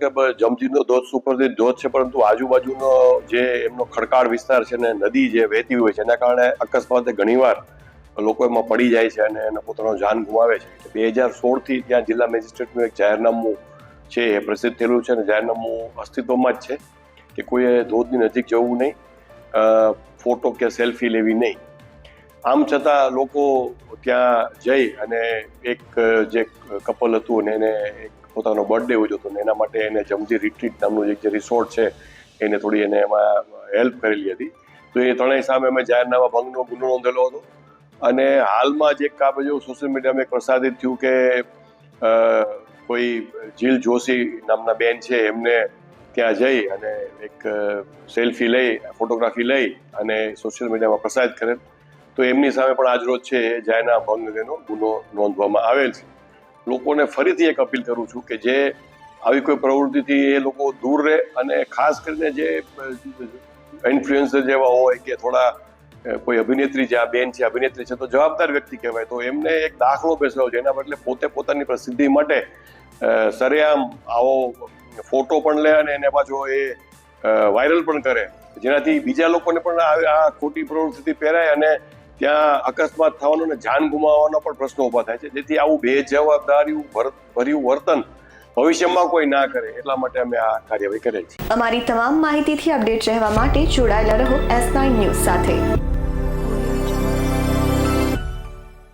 કે જમજીનો ધોધ સુપરદિત ધોધ છે, પરંતુ આજુબાજુનો જે એમનો ખડકાળ વિસ્તાર છે ને, નદી જે વહેતી હોય છે, એના કારણે અકસ્માતે ઘણીવાર લોકો એમાં પડી જાય છે અને એના પોતાનો જાન ગુમાવે છે. બે હજાર સોળથી ત્યાં જિલ્લા મેજિસ્ટ્રેટનું એક જાહેરનામું છે, એ પ્રસિદ્ધ થયેલું છે અને જાહેરનામું અસ્તિત્વમાં જ છે કે કોઈએ ધોધની નજીક જવું નહીં ફોટો કે સેલ્ફી લેવી નહીં. આમ છતાં લોકો ત્યાં જઈ અને એક જે કપલ હતું અને એને એક પોતાનો બર્થડે ઉજવતો ને એના માટે એને જમજી રિટ્રીટ નામનું એક જે રિસોર્ટ છે, એને થોડી એને એમાં હેલ્પ કરેલી હતી. તો એ ત્રણેય સામે અમે જાહેરનામા ભંગનો ગુનો નોંધેલો હતો. અને હાલમાં જ એક આ બાજુ સોશિયલ મીડિયામાં એક પ્રસારિત થયું કે કોઈ જીલ જોશી નામના બેન છે, એમને ત્યાં જઈ અને એક સેલ્ફી લઈ, ફોટોગ્રાફી લઈ અને સોશિયલ મીડિયામાં પ્રસારિત કરેલ તો એમની સામે પણ આજરોજ છે જાહેરના ભંગ અંગેનો ગુનો નોંધવામાં આવેલ છે. લોકોને ફરીથી એક અપીલ કરું છું કે જે આવી કોઈ પ્રવૃત્તિથી એ લોકો દૂર રહે અને ખાસ કરીને જે ઇન્ફ્લુએન્સર જેવા હોય કે થોડા કોઈ અભિનેત્રી જે આ બેન છે, અભિનેત્રી છે, તો જવાબદાર વ્યક્તિ કહેવાય. તો એમને એક દાખલો બેસવો છે એના બદલે પોતે પોતાની પ્રસિદ્ધિ માટે સરેઆમ આવો ફોટો પણ લે અને એને પાછો એ વાયરલ પણ કરે. જેનાથી બીજા લોકોને પણ આ ખોટી પ્રવૃત્તિથી પહેરાય અને ત્યાં અકસ્માત થવાનો અને જાન ગુમાવવાનો પણ પ્રશ્ન ઊભા થાય છે. જેથી આવું બેજવાબદારી ભર્યું વર્તન ભવિષ્યમાં કોઈ ના કરે, એટલા માટે અમે આ કાર્યવાહી કરેલ છે. અમારી તમામ માહિતીથી અપડેટ રહેવા માટે જોડાયેલા રહો એસ નાઇન ન્યૂઝ સાથે.